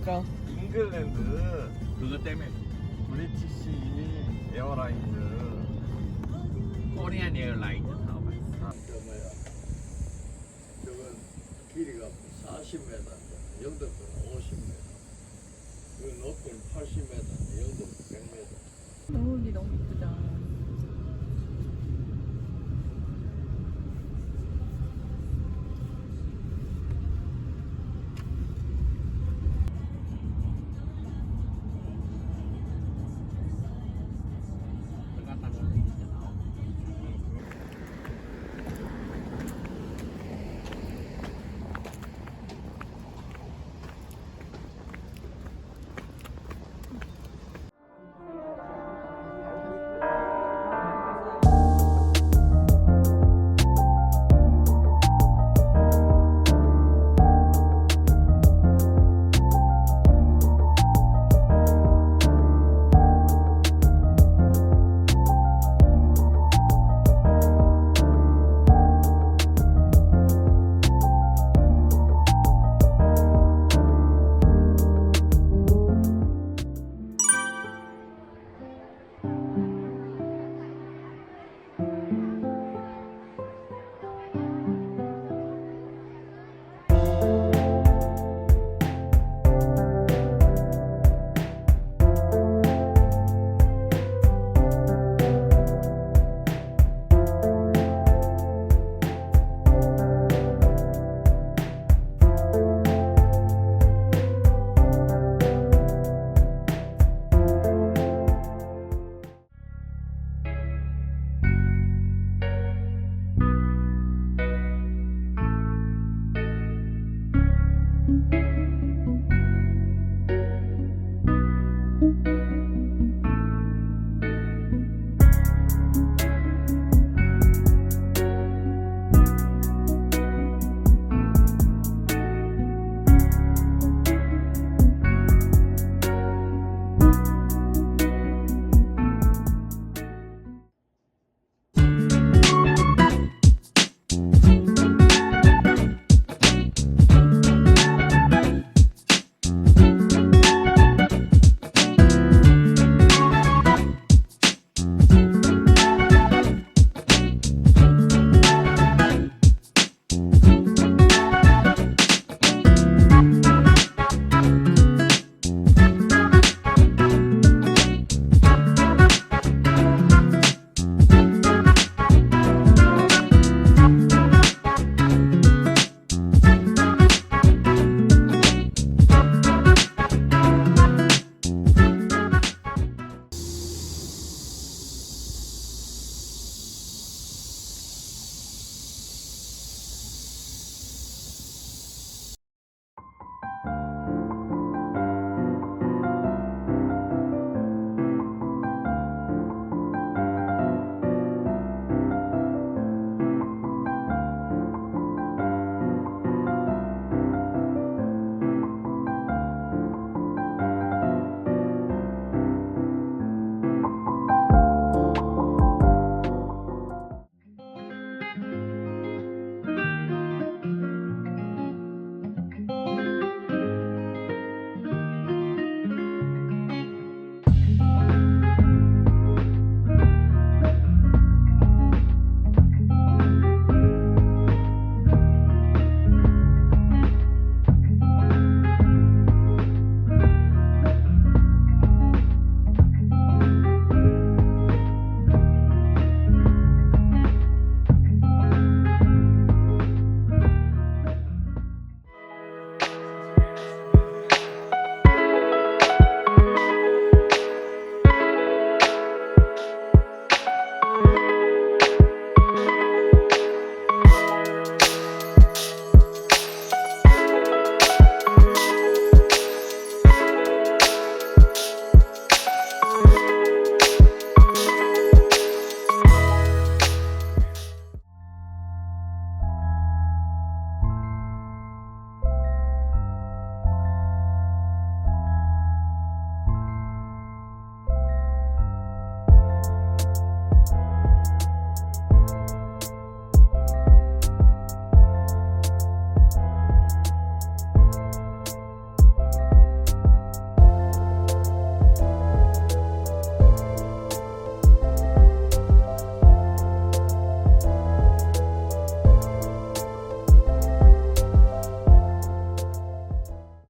그니까. 잉글랜드 그것 때문에 브리티시 에어라인즈 코리안 에어라인즈 저건 길이가 40m 영덕도 50m 그 높은 80m 영도권 100m 노을이 너무 이쁘다.